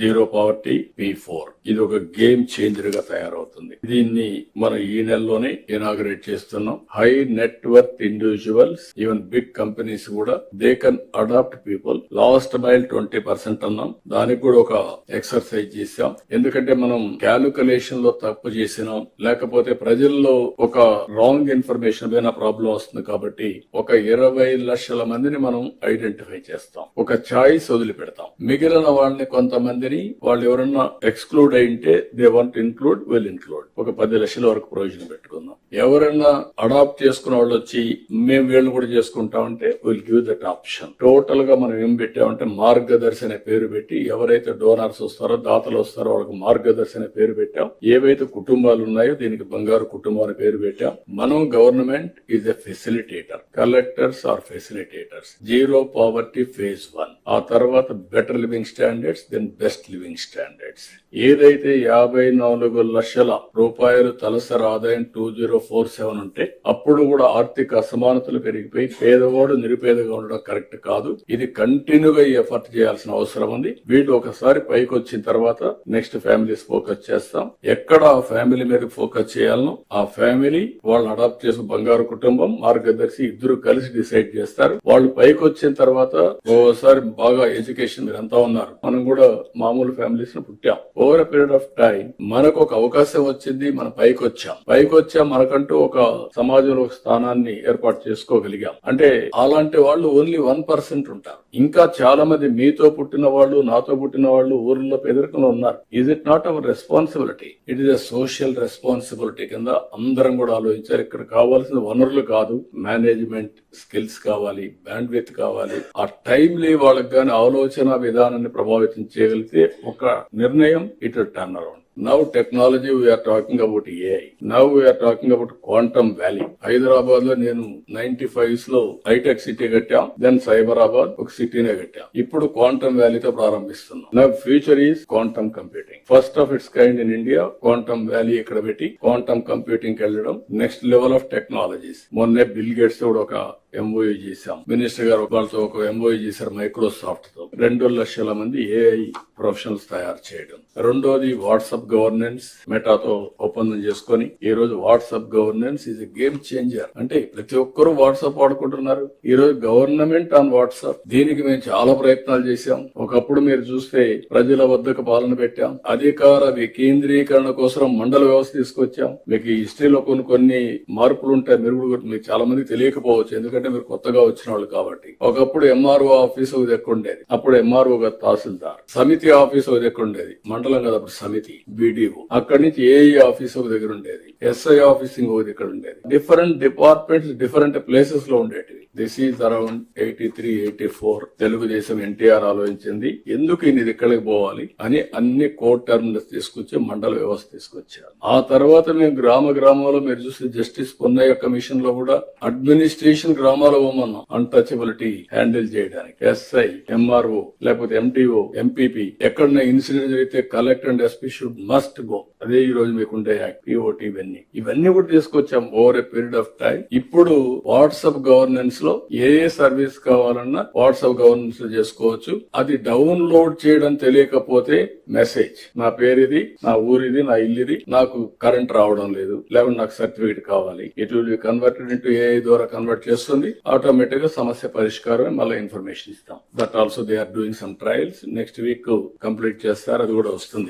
Zero poverty P four. ఇది ఒక game చేంజర్గా తయారవుతుంది. దీన్ని మనం ఈ నెలలోనే ఇనాగ్రేట్ చేస్తున్నాం. High network individuals even big companies కూడా they can adapt people. Last mile twenty percent అన్నాం. దానికి కూడా ఒక ఎక్సర్సైజ్ చేసాం ఎందుకంటే మనం క్యాలిక్యులేషన్లో తప్పు చేసినాం. లేకపోతే ప్రజల్లో ఒక రాంగ్ ఇన్ఫర్మేషన్ పైన ప్రాబ్లం వస్తుంది కాబట్టి ఒక ఇరవై లక్షల మందిని మనం ఐడెంటిఫై చేస్తాం. ఒక ఛాయిస్ వదిలిపెడతాం. మిగిలిన వాళ్ళని కొంతమంది కొంతమందిని వాళ్ళు ఎవరన్నా exclude అయింటే they want include will include. ఒక పది లక్షల వరకు ప్రయోజనం పెట్టుకుందాం. ఎవరైనా అడాప్ట్ చేసుకున్న వాళ్ళు వచ్చి మేము వీళ్ళు కూడా చేసుకుంటామంటే విల్ గివ్ దట్ ఆప్షన్. టోటల్గా మనం ఏం పెట్టామంటే మార్గదర్శి అనే పేరు పెట్టి ఎవరైతే డోనర్స్ వస్తారో దాతలు వస్తారో వాళ్ళకి మార్గదర్శి అనే పేరు పెట్టాం. ఏవైతే కుటుంబాలు ఉన్నాయో దీనికి బంగారు కుటుంబం అనే పేరు పెట్టాం. మనం government is a facilitator collectors are facilitators zero poverty phase one ఆ తర్వాత better living standards then best living standards. ఏదైతే యాభై నాలుగు లక్షల రూపాయలు తలసరి ఆదాయం టూ జీరో ఫోర్ సెవెన్ ఉంటే అప్పుడు కూడా ఆర్థిక అసమానతలు పెరిగిపోయి పేదవాడు నిరుపేదగా ఉండడం కరెక్ట్ కాదు. ఇది కంటిన్యూగా ఎఫర్ట్ చేయాల్సిన అవసరం ఉంది. వీళ్ళు ఒకసారి పైకి వచ్చిన తర్వాత నెక్స్ట్ ఫ్యామిలీస్ ఫోకస్ చేస్తాం. ఎక్కడ ఆ ఫ్యామిలీ మీద ఫోకస్ చేయాలనో ఆ ఫ్యామిలీ వాళ్ళని అడాప్ట్ చేసిన బంగారు కుటుంబం మార్గదర్శి ఇద్దరు కలిసి డిసైడ్ చేస్తారు. వాళ్ళు పైకి వచ్చిన తర్వాత ఓసారి బాగా ఎడ్యుకేషన్ మీరు అంతా ఉన్నారు. మనం కూడా మామూలు ఫ్యామిలీస్ను పుట్టాం. ఓవర్ పీరియడ్ ఆఫ్ టైం మనకు ఒక అవకాశం వచ్చింది మనం పైకి వచ్చాం పైకి వచ్చాం మనకంటూ ఒక సమాజంలో ఒక స్థానాన్ని ఏర్పాటు చేసుకోగలిగాం. అంటే అలాంటి వాళ్ళు ఓన్లీ వన్ పర్సెంట్ ఉంటారు. ఇంకా చాలా మంది మీతో పుట్టిన వాళ్ళు నాతో పుట్టిన వాళ్ళు ఊర్లో పేదరికంలో ఉన్నారు. Is it not our responsibility it is a social responsibility కింద అందరం కూడా ఆలోచించారు ఇక్కడ కావాల్సిన వనరులు కాదు మేనేజ్మెంట్ స్కిల్స్ కావాలి బ్యాండ్ విత్ కావాలి. ఆ టైంలీ వాళ్ళకి కానీ ఆలోచన విధానాన్ని ప్రభావితం చేయగలిగితే ఒక నిర్ణయం ఇటు turn around now technology we're talking about AI now we're talking about quantum valley హైదరాబాద్లో నేను నైన్టీ ఫైవ్స్లో హైటెక్ సిటీ కట్టాం దెన్ సైబరాబాద్ ఒక సిటీనే కట్టాం. ఇప్పుడు క్వాంటమ్ వ్యాలీతో ప్రారంభిస్తున్నాం. నా future is quantum computing first of its kind in India quantum valley ఇక్కడ పెట్టి క్వాంటమ్ కంప్యూటింగ్ వెళ్ళడం నెక్స్ట్ లెవెల్ ఆఫ్ టెక్నాలజీస్ మొన్నే బిల్ గేట్స్ కూడా ఒక ఎంఓయూ చేశాం. మినిస్టర్ గారు వాళ్ళతో ఒక ఎంఓయూ చేశారు మైక్రోసాఫ్ట్తో రెండు లక్షల మంది ఏఐ ప్రొఫెషనల్స్ తయారు చేయడం. రెండోది వాట్సాప్ గవర్నెన్స్ మెటాతో ఒప్పందం చేసుకొని ఈ రోజు WhatsApp governance is a game changer అంటే ప్రతి ఒక్కరూ వాట్సాప్ వాడుకుంటున్నారు. ఈ రోజు గవర్నమెంట్ ఆన్ వాట్సాప్. దీనికి మేము చాలా ప్రయత్నాలు చేశాం. ఒకప్పుడు మీరు చూస్తే ప్రజల వద్దకు పాలన పెట్టాం. అధికార వికేంద్రీకరణ కోసం మండల వ్యవస్థ తీసుకొచ్చాం. మీకు ఈ హిస్టరీలో కొన్ని కొన్ని మార్పులు ఉంటాయి మీరు మీకు చాలా మంది తెలియకపోవచ్చు. ఎందుకంటే మీరు కొత్తగా వచ్చిన వాళ్ళు కాబట్టి. ఒకప్పుడు ఎంఆర్ఓ ఆఫీస్ ఒక ఉండేది అప్పుడు ఎంఆర్ఓ తహసీల్దార్. సమితి ఆఫీస్ ఒక ఉండేది మండలం కదా అప్పుడు సమితి. బీడీఓ అక్కడి నుంచి ఏఈ ఆఫీస్ ఒక దగ్గర ఉండేది. ఎస్ఐ ఆఫీస్ ఇంకొక దగ్గర ఉండేది. డిఫరెంట్ డిపార్ట్మెంట్స్ డిఫరెంట్ ప్లేసెస్లో ఉండేటివి. This is around eighty three eighty four Telugu Desam NTR ఆలోచించింది. ఎందుకు ఇది ఇక్కడికి పోవాలి అని అన్ని కోర్ట్ టర్మినల్స్ తీసుకొచ్చి మండల వ్యవస్థ తీసుకొచ్చారు. ఆ తర్వాత మేము గ్రామ గ్రామంలో మీరు చూస్తే జస్టిస్ పొన్నయ్య కమిషన్లో కూడా అడ్మినిస్ట్రేషన్ గ్రామాల పోమన్నాం. అన్టచబిలిటీ హ్యాండిల్ చేయడానికి. ఎస్ఐ ఎంఆర్ఓ లేకపోతే ఎంటీఓ ఎంపీపీ ఎక్కడన్నా ఇన్సిడెంట్ జరిగితే collector and SP should must go అదే ఈ రోజు మీకుండే యాక్ట్ పిఓటి ఇవన్నీ. ఇవన్నీ కూడా తీసుకొచ్చాం over a period of time ఇప్పుడు వాట్సాప్ గవర్నెన్స్లో ఏ ఏ సర్వీస్ కావాలన్నా వాట్సాప్ గవర్నెన్స్లో చేసుకోవచ్చు. అది డౌన్లోడ్ చేయడం తెలియకపోతే మెసేజ్ నా పేరు ఇది నా ఊరిది నా ఇల్లుది నాకు కరెంట్ రావడం లేదు. లేకుంటే నాకు సర్టిఫికేట్ కావాలి. It will be converted into AI ద్వారా కన్వర్ట్ చేస్తుంది. ఆటోమేటిక్గా సమస్య పరిష్కారం మళ్ళీ ఇన్ఫర్మేషన్ ఇస్తాం. That also they are doing some trials next week complete చేస్తారు. అది కూడా వస్తుంది.